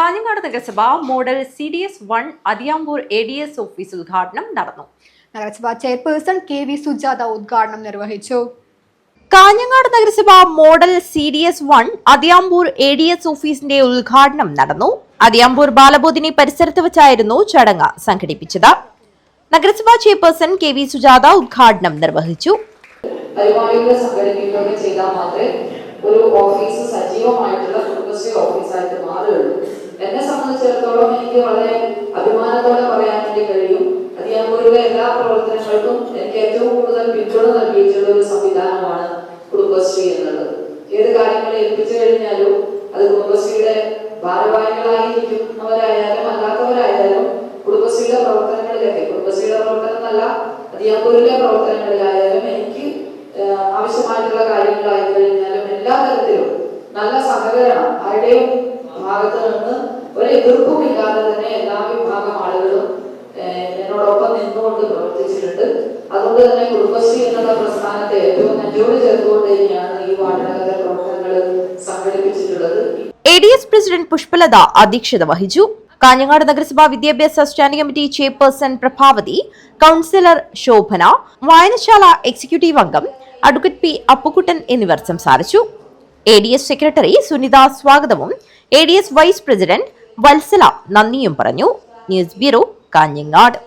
കാഞ്ഞങ്ങാട് നഗരസഭ model C D S one Athiyampoor A D S office ഉദ്ഘാടനം നടന്നു. നഗരസഭാ ചെയർപേഴ്സൺ കെ വി സുജാത ഉദ്ഘാടനം നിർവഹിച്ചു. കാഞ്ഞങ്ങാട് നഗരസഭ model C D S one Athiyampoor A D S ഓഫീസിന്റെ ഉദ്ഘാടനം നടന്നു. അതിയാമ്പൂർ ബാലബോധിനി പരിസരത്ത് വെച്ചായിരുന്നു ചടങ്ങ് സംഘടിപ്പിച്ചത്. നഗരസഭാ ചെയർപേഴ്സൺ കെ വി സുജാത ഉദ്ഘാടനം നിർവഹിച്ചു. പരിപാടികൾ സംഘടിപ്പിക്കുകയൊക്കെ ചെയ്താൽ മാത്രമേ ഒരു ഓഫീസ് സജീവമായിട്ടുള്ള കുടുംബശ്രീ ഓഫീസായിട്ട് മാറുകയുള്ളൂ. എനിക്ക് വളരെ അഭിമാനത്തോടെ പറയാൻ വേണ്ടി കഴിയും. അതിയാമ്പൂരിലെ എല്ലാ പ്രവർത്തനങ്ങൾക്കും എനിക്ക് ഏറ്റവും കൂടുതൽ പിന്തുണ നൽകിയിട്ടുള്ള ഒരു സംവിധാനമാണ് കുടുംബശ്രീ എന്നുള്ളത്. ഏത് കാര്യങ്ങളെ ഏൽപ്പിച്ചു കഴിഞ്ഞാലും അത് കുടുംബശ്രീയുടെ ഭാരവാഹികളായിരിക്കുന്നവരായാലും അല്ലാത്തവരായാലും കുടുംബശ്രീയുടെ പ്രവർത്തനങ്ങളിലൊക്കെ കുടുംബശ്രീയുടെ പ്രവർത്തനം എന്നല്ല അതിയാമ്പൂരിലെ പ്രവർത്തനങ്ങളിലായാലും എനിക്ക് ആവശ്യമായിട്ടുള്ള കാര്യങ്ങളായി കഴിഞ്ഞാലും എല്ലാ തരത്തിലും നല്ല സഹകരണം ആരുടെയും ഭാഗത്ത് നിന്ന് ഒരു എതിർപ്പുമില്ലാതെ തന്നെ എല്ലാ വിഭാഗം ആളുകളും എന്നോടൊപ്പം നിന്നുകൊണ്ട് പ്രവർത്തിച്ചിട്ടുണ്ട്. അതുകൊണ്ട് തന്നെ കുടുംബശ്രീ എന്നുള്ള പ്രസ്ഥാനത്തെ ഏറ്റവും നെഞ്ചോട് ചേർത്തുകൊണ്ട് തന്നെയാണ് ഈ വാർഡിനകത്തെ പ്രവർത്തനങ്ങൾ സംഘടിപ്പിച്ചിട്ടുള്ളത്. A D S president Pushpalatha അധ്യക്ഷത വഹിച്ചു. കാഞ്ഞങ്ങാട് നഗരസഭാ വിദ്യാഭ്യാസ standing committee chairperson Prabhavathi councillor Shobhana വായനശാല എക്സിക്യൂട്ടീവ് അംഗം അഡ്വക്കേറ്റ് പി അപ്പുക്കുട്ടൻ എന്നിവർ സംസാരിച്ചു. A D S secretary Sunitha സ്വാഗതവും A D S vice president Vatsala നന്ദിയും പറഞ്ഞു. News bureau Kanhangad.